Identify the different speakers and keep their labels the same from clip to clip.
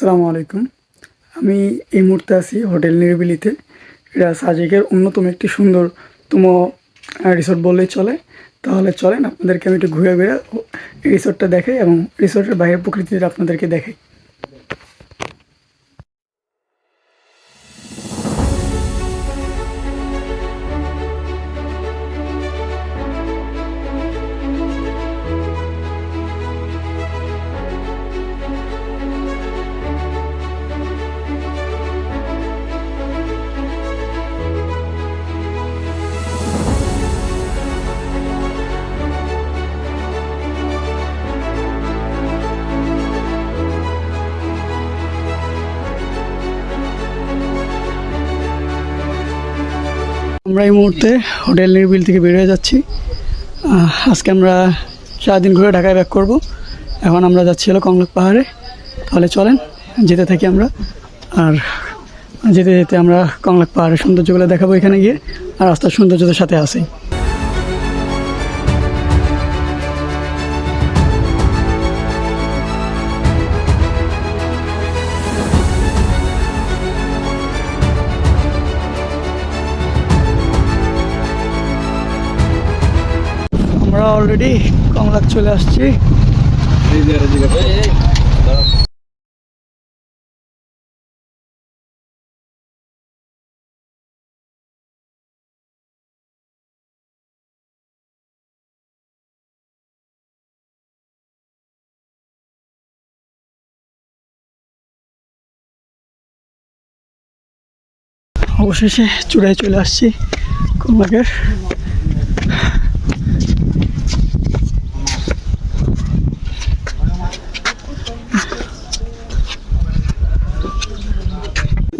Speaker 1: আসসালামু আলাইকুম। আমি এই মুহূর্তে আছি হোটেল নিরিবিলিতে। এটা সাজেকের অন্যতম একটি সুন্দরতম রিসোর্ট বললেই চলে। তাহলে চলেন, আপনাদেরকে আমি একটু ঘুরে ঘুরে রিসোর্টটা দেখাই এবং রিসোর্টের বাইরের প্রকৃতিটা আপনাদেরকে দেখাই। আমরা এই মুহূর্তে হোটেল নির্বিল থেকে বের হয়ে যাচ্ছি। আজকে আমরা সারাদিন ঘুরে ঢাকায় ব্যাক করব। এখন আমরা যাচ্ছি হলো কংলক পাহাড়ে। তাহলে চলেন, যেতে থাকি আমরা। আর যেতে যেতে আমরা কংলক পাহাড়ের সৌন্দর্যগুলো দেখাবো এখানে গিয়ে। আর রাস্তার সৌন্দর্যদের সাথে আসি। আমরা অলরেডি কংলাক চলে আসছি। অবশেষে চূড়ায় চলে আসছি কংলাকের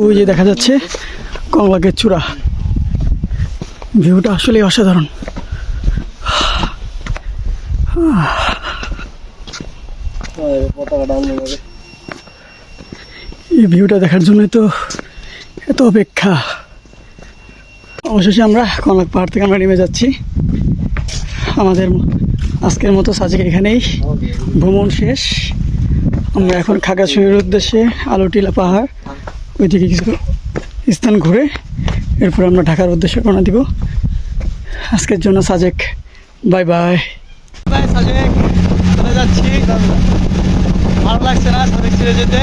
Speaker 1: ওই যে দেখা যাচ্ছে কংলাকের চূড়া। ভিউটা আসলে অসাধারণ। এই ভিউটা দেখার জন্যই তো এত অপেক্ষা। অবশেষে আমরা কনক পাহাড় থেকে আমরা নেমে যাচ্ছি। আমাদের আজকের মতো সাজেক এখানেই। ভ্রমণ শেষ। আমরা এখন খাগড়াছড়ির উদ্দেশ্যে আলোটিলা পাহাড়। ওইদিকে কিছু স্থান ঘুরে এরপর আমরা ঢাকার উদ্দেশ্যে রওনা দিব। আজকের জন্য Sajek, bye bye. Bye Sajek চলে যাচ্ছি। ভালো লাগছে না সাজেক ছেড়ে যেতে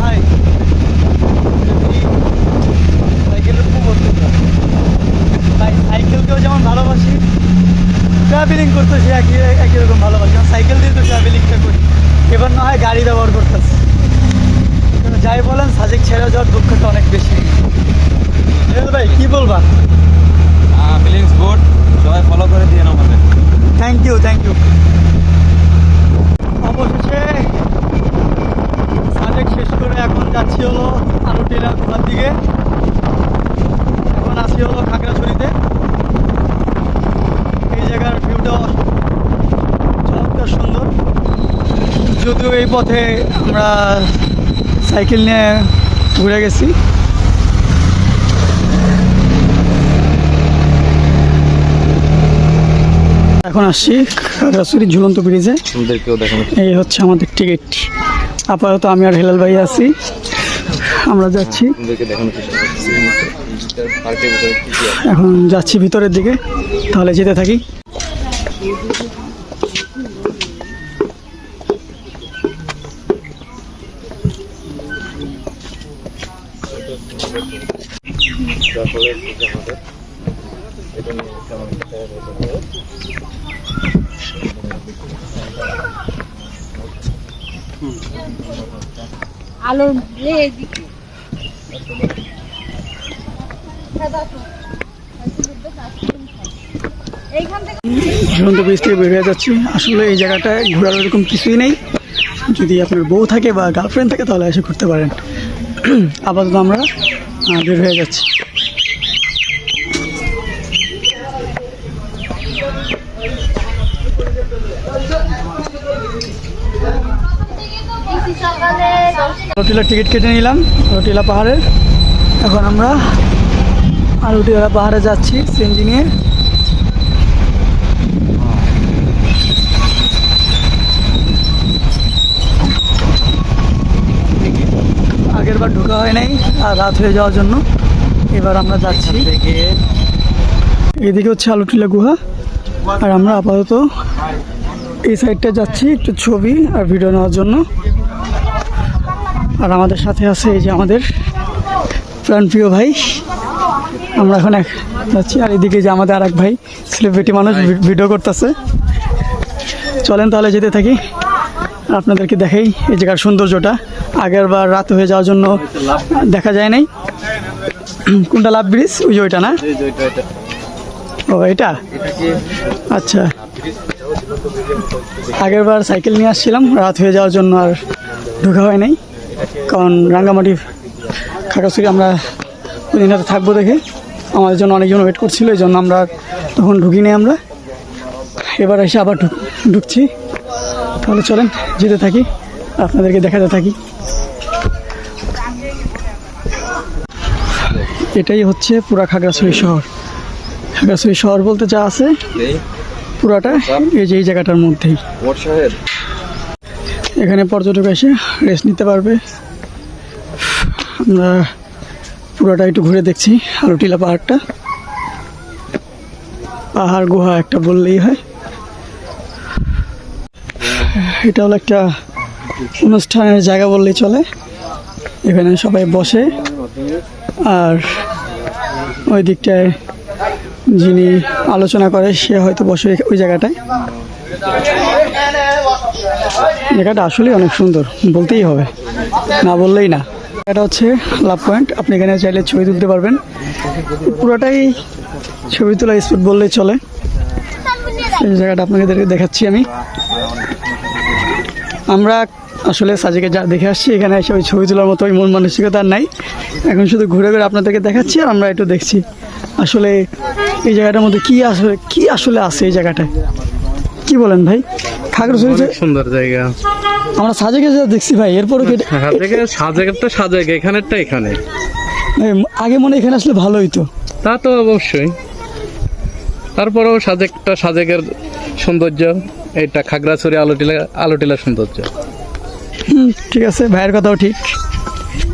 Speaker 1: ভাই সাইকেলের খুব অত্যাচার। ভাই সাইকেলকেও যেমন ভালোবাসি ট্রাভেলিং করতে সে একই একই রকম ভালোবাসি কারণ সাইকেল দিয়ে তো ট্রাভেলিংটা করি এবার না হয় গাড়ি ব্যবহার করতেছি কিন্তু যাই বলেন সাজেক ছেড়ে যাওয়ার দুঃখটা অনেক বেশি রেল ভাই কি বলবা
Speaker 2: ফিলিংস গুড সবাই ফলো করে দিয়ে আমাদের
Speaker 1: থ্যাংক ইউ থ্যাংক ইউ অবশেষে সাজেক শেষ করে এখন যাচ্ছি হলো আলুটিলা খোলার দিকে। এখন আসি হলো খাগড়াছড়িতে। এই জায়গার ভিউটা চমৎকার সুন্দর। যদিও এই পথে আমরা সাইকেল নিয়ে ঘুরে গেছি। এখন আসছি খাগড়াছড়ি ঝুলন্ত ব্রিজে। এই হচ্ছে আমাদের টিকিট আপাতত আমি আর হেলাল ভাই আছি। আমরা যাচ্ছি।
Speaker 2: আছে
Speaker 1: এখন যাচ্ছি ভিতরের দিকে তাহলে যেতে থাকি।
Speaker 3: আলোর
Speaker 1: ঝুলন্ত ব্রিজ থেকে বেরিয়ে যাচ্ছি। আসলে এই জায়গাটায় ঘোরার এরকম কিছুই নেই। যদি আপনার বউ থাকে বা গার্লফ্রেন্ড থাকে, তাহলে এসে ঘুরতে পারেন। আপাতত আমরা বের হয়ে যাচ্ছি। রটিলার টিকিট কেটে নিলাম, রটিলা পাহাড়ের। এখন আমরা আলুটিলা পাহাড়ে যাচ্ছি সিএনজি নিয়ে। ঢোকা হয় নাই, আর রাত হয়ে যাওয়ার জন্য এবার আমরা যাচ্ছি। এদিকে হচ্ছে আলুটিলা গুহা, আর আমরা আপাতত এই সাইডটা যাচ্ছি, একটু ছবি আর ভিডিও নেওয়ার জন্য। আর আমাদের সাথে আছে এই যে আমাদের প্রাণপ্রিয় ভাই। আমরা এখন এক যাচ্ছি। আর এদিকে যে আমাদের আর এক ভাই সেলিব্রিটি মানুষ ভিডিও করতেছে। চলেন তাহলে যেতে থাকি। আপনাদেরকে দেখাই এই জায়গার সৌন্দর্যটা। আগের বার রাত হয়ে যাওয়ার জন্য দেখা যায় নাই। কোনটা লাভ ব্রিজ? ওই যে ওইটা না? ও, এটা? আচ্ছা। আগের বার সাইকেল নিয়ে আসছিলাম। রাত হয়ে যাওয়ার জন্য আর ঢোকা হয় নাই। কারণ রাঙ্গামাটি খাগড়াছড়ি আমরা ওই দিন রাতে থাকব দেখে। আমাদের জন্য অনেকজন ওয়েট করছিল এই জন্য আমরা তখন ঢুকি নাই আমরা। এবার এসে আবার ঢুক ঢুকছি। তাহলে চলেন যেতে থাকি আপনাদেরকে দেখাতে থাকি। এটাই হচ্ছে পুরা খাগড়াছড়ি শহর। খাগড়াছড়ি শহর বলতে যা আছে পুরাটা এই যে এই জায়গাটার মধ্যেই। এখানে পর্যটক এসে রেস্ট নিতে পারবে। আমরা পুরোটা একটু ঘুরে দেখছি আলুটিলা পাহাড়টা। পাহাড়, গুহা একটা বললেই হয়। এটা হলো একটা অনুষ্ঠানের জায়গা বললেই চলে। এখানে সবাই বসে। আর ওই দিকটায় যিনি আলোচনা করে, সে হয়তো বসে ওই জায়গাটায়। জায়গাটা আসলেই অনেক সুন্দর, বলতেই হবে। না বললেই না। এটা হচ্ছে লাভ পয়েন্ট। আপনি এখানে চাইলে ছবি তুলতে পারবেন। পুরোটাই ছবি তোলা স্পট বললেই চলে। এই জায়গাটা আপনাকে দে- দেখাচ্ছি আমি। আমরা আসলে সাজিকে যা দেখে আসছি, এখানে এসে ওই ছবি তোলার মতো ওই মন মানসিকতা নাই। এখন শুধু ঘুরে ঘুরে আপনাদেরকে দেখাচ্ছি আর আমরা একটু দেখছি। আসলে এই জায়গাটার মধ্যে কি আসলে কি আসলে আছে এই জায়গাটায়? কি বলেন ভাই? খাগড়াছড়িতে
Speaker 4: সুন্দর জায়গা।
Speaker 1: আমরা সাজেকে যা দেখছি ভাই এরপরও কি এটা-
Speaker 4: সাজেকে সাজেকটা সাজেক এখানেরটা এখানে।
Speaker 1: আগে মনে এখানে আসলে ভালো হইতো।
Speaker 4: তা তো অবশ্যই। তারপরেও সাজেকটা সাজেকের সৌন্দর্য এইটা খাগড়াছড়ি আলোটিলা আলোটিলা সৌন্দর্য।
Speaker 1: ঠিক আছে ভাইয়ের কথাও ঠিক।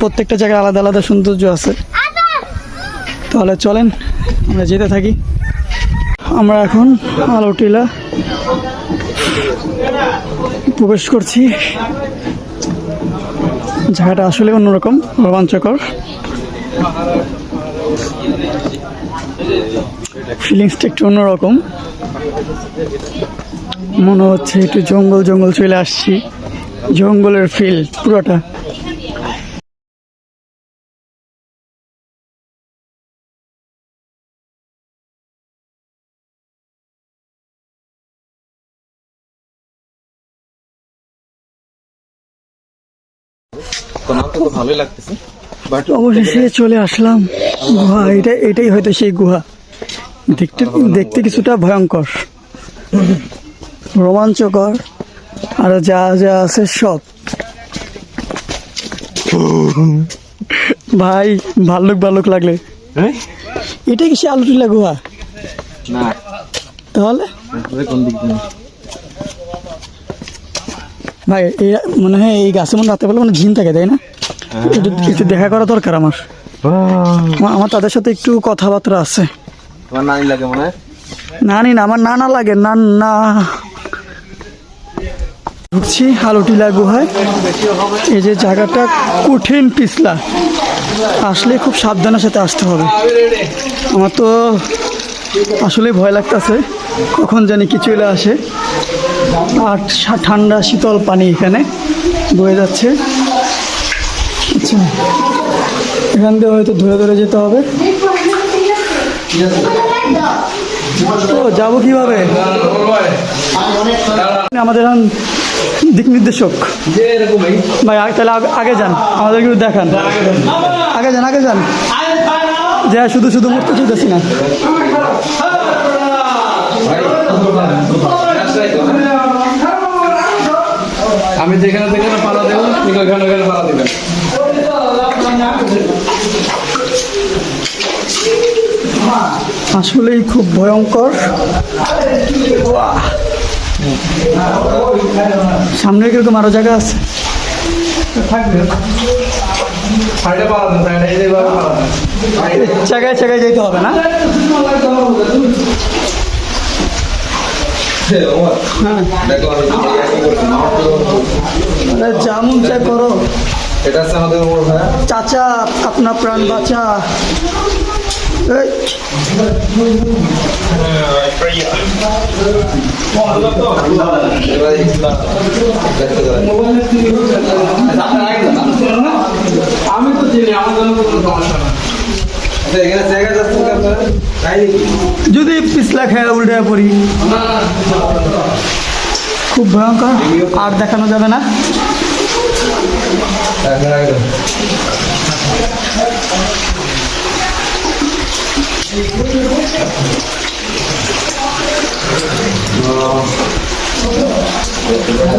Speaker 1: প্রত্যেকটা জায়গায় আলাদা আলাদা সৌন্দর্য আছে। তাহলে চলেন আমরা যেতে থাকি। আমরা এখন আলোটিলা প্রবেশ করছি। জায়গাটা আসলে অন্যরকম, রোমাঞ্চকর। ফিলিংসটা একটু অন্যরকম। মনে হচ্ছে একটু জঙ্গল জঙ্গল চলে আসছি। জঙ্গলের ফিল পুরোটা।
Speaker 2: তো ভালোই লাগতেছে। বাট
Speaker 1: অবশেষে চলে আসলাম গুহা। এটা এটাই হয়তো সেই গুহা। দেখতে দেখতে কিছুটা ভয়ঙ্কর। রোমাঞ্চকর। আর যা যা আছে সব। ভাই ভাল্লুক ভাল্লুক লাগলে। এটা কি সে আলুটিলা গুহা?
Speaker 2: না।
Speaker 1: তাহলে? ভাই এই মনে হয় এই গাছে মনে রাতে বেলা মানে ঝিন থাকে তাই না? একটু দেখা করা দরকার আমার। আমার- তাদের সাথে একটু কথাবার্তা আছে।
Speaker 2: তোমার নানি লাগে মনে
Speaker 1: না আমার নানা লাগে না না ঢুকছি আলোটিলা গুহায় এই যে জায়গাটা কঠিন পিছলা। আসলে খুব সাবধানের সাথে আসতে হবে। আমার তো আসলে ভয় লাগতেছে কখন জানি কি চলে আসে। আর ঠান্ডা শীতল পানি এখানে বয়ে যাচ্ছে। আচ্ছা এখান দিয়ে হয়তো ধরে ধরে যেতে হবে। যাব কীভাবে? আমাদের এখন দিক নির্দেশক। ভাই তাহলে আগে- যান, আমাদের একটু দেখান। আগে যান আগে যান। যে শুধু শুধু মুক্ত চাইতেছি না।
Speaker 4: আমি যেখানে যেখানে পাড়া দেবো ঠিক ওইখানে ওইখানে পাড়া দেবেন।
Speaker 1: আসলেই খুব ভয়ঙ্কর। সামনে কীরকম আরও জায়গা আছে? জায়গায় জায়গায় যেতে হবে না? হ্যাঁ। যেমন চা করো।
Speaker 2: এটা আমাদের
Speaker 1: চাচা আপনার প্রাণ বাঁচা।
Speaker 4: আমি তো চিনি আমার জন্য কোনো সমস্যা না
Speaker 2: আচ্ছা তাই
Speaker 1: যদি পিছলা খেয়ে উল্টে পড়ি। খুব ভয়ঙ্কর আর দেখানো যাবে না।
Speaker 2: এখন একদম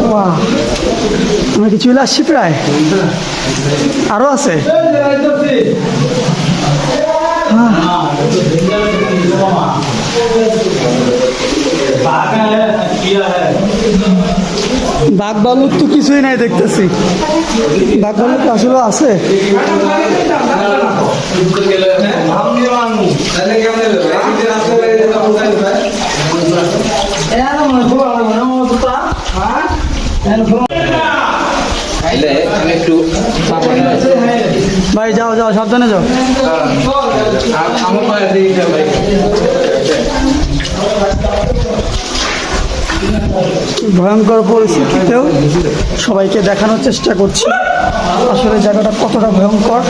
Speaker 1: বাহ আমরা কি চলে আসছি প্রায় আরও আছে বাঘ ভালুক তো কিছুই নাই দেখতেছি। বাঘ ভালুক আসলে আছে?
Speaker 2: ভাই
Speaker 1: যাও যাও সাবধানে যাও।
Speaker 2: আমার দিয়ে ভাই।
Speaker 1: ভয়ঙ্কর পরিস্থিতিতেও সবাইকে দেখানোর চেষ্টা করছি। আসলে জায়গাটা কতটা ভয়ঙ্কর।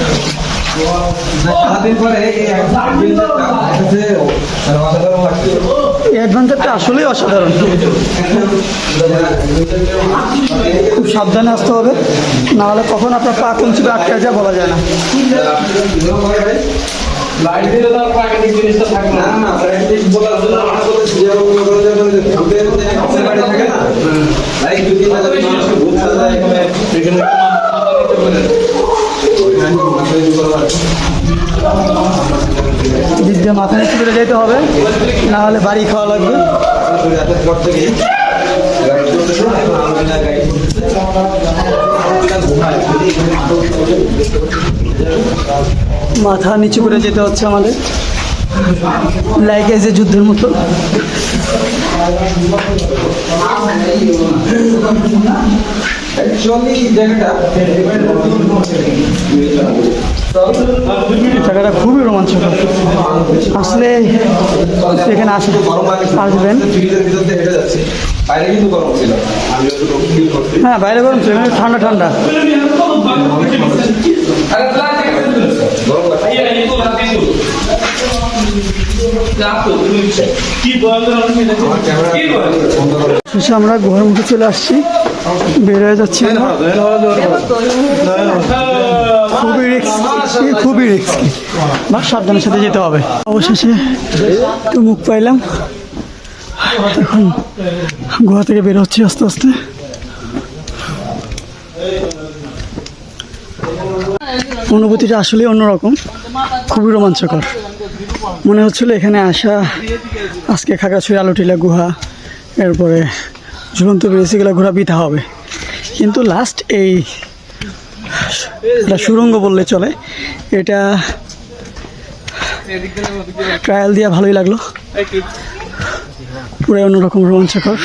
Speaker 2: অ্যাডভেঞ্চারটা
Speaker 1: আসলেই অসাধারণ। খুব সাবধানে আসতে হবে। না হলে কখন আপনার পা কোন চিপে আটকে যায় বলা যায় না।
Speaker 4: লাইট দিলে তো প্রাকৃতিক জিনিসটা থাকবে
Speaker 2: না।
Speaker 4: না
Speaker 2: না বলার জন্য আমরা বলছি যে ওগুলো করে যে করে যে ভূতের যে কাছে বাড়ি থাকে না লাইক যদি তাদের মানুষকে ভূত সাজায় এখানে।
Speaker 1: দিক মাথা নিচু করে যেতে হবে, না হলে বাড়ি খাওয়া লাগবে। মাথা নিচু করে যেতে হচ্ছে আমাদের লাইক এসে যুদ্ধের মতো।
Speaker 2: জায়গাটা
Speaker 1: জায়গাটা খুবই রোমাঞ্চকর। আসলে এখানে আসে
Speaker 2: গরম লাগে
Speaker 1: আসবেন।
Speaker 2: ফ্রিজের ভিতর দিয়ে হেঁটে যাচ্ছে বাইরে কিন্তু গরম ছিল আমি যতটুকু ফিল করছি
Speaker 1: হ্যাঁ বাইরে গরম ছিল ঠান্ডা ঠান্ডা শেষে আমরা ঘরের মুখে চলে আসছি। বের হয়ে যাচ্ছি খুবই রিক্স খুবই বা সাবধানের সাথে যেতে হবে। অবশেষে একটু মুখ পাইলাম। এখন গুহা থেকে বের হচ্ছি আস্তে আস্তে। অনুভূতিটা আসলে অন্যরকম। খুবই রোমাঞ্চকর। মনে হচ্ছিল এখানে আসা আজকে খাগড়াছড়ি আলোটিলা গুহা এরপরে ঝুলন্ত বেসিগুলা ঘোরা বিধা হবে। কিন্তু লাস্ট এই সুরঙ্গ বললে চলে এটা ট্রায়াল দিয়ে ভালোই লাগল। পুরো অন্যরকম রোমাঞ্চকর।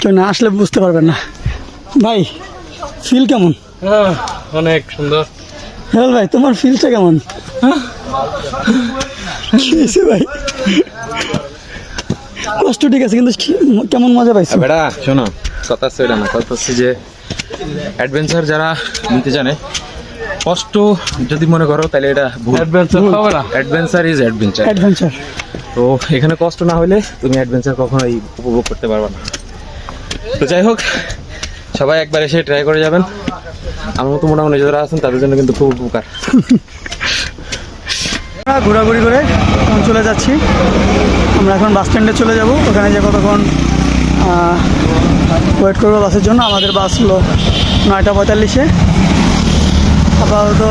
Speaker 1: কেউ না আসলে বুঝতে পারবেন না। ভাই ফিল কেমন?
Speaker 4: হ্যাঁ, অনেক সুন্দর।
Speaker 1: হেলাল ভাই তোমার ফিলটা কেমন? হ্যাঁ? ভাই? কষ্ট ঠিক আছে কিন্তু কেমন মজা পাইছো?
Speaker 5: বেটা শোনো কথা হচ্ছে এটা না কথা হচ্ছে যে অ্যাডভেঞ্চার যারা নিতে জানে কষ্ট যদি মনে করো তাহলে এটা
Speaker 4: অ্যাডভেঞ্চার হবে না।
Speaker 5: অ্যাডভেঞ্চার ইজ অ্যাডভেঞ্চার
Speaker 1: অ্যাডভেঞ্চার
Speaker 5: তো এখানে কষ্ট না হলে তুমি অ্যাডভেঞ্চার কখনোই উপভোগ করতে পারবে না। তো যাই হোক সবাই একবার এসে ট্রাই করে যাবেন। আমার মতো মোটামুটি যারা আছেন, তাদের জন্য কিন্তু খুব উপকার।
Speaker 1: ঘোরাঘুরি করে এখন চলে যাচ্ছি। আমরা এখন বাস স্ট্যান্ডে চলে যাব। ওখানে যে কতক্ষণ ওয়েট করব বাসের জন্য। আমাদের বাস হলো নয়টা পঁয়তাল্লিশে। আপাতত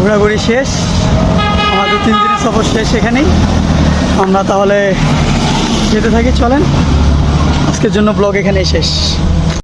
Speaker 1: ঘোরাঘুরি শেষ। আমাদের তিন দিনের সফর শেষ এখানেই। আমরা তাহলে যেতে থাকি, চলেন। আজকের জন্য ব্লগ এখানেই শেষ।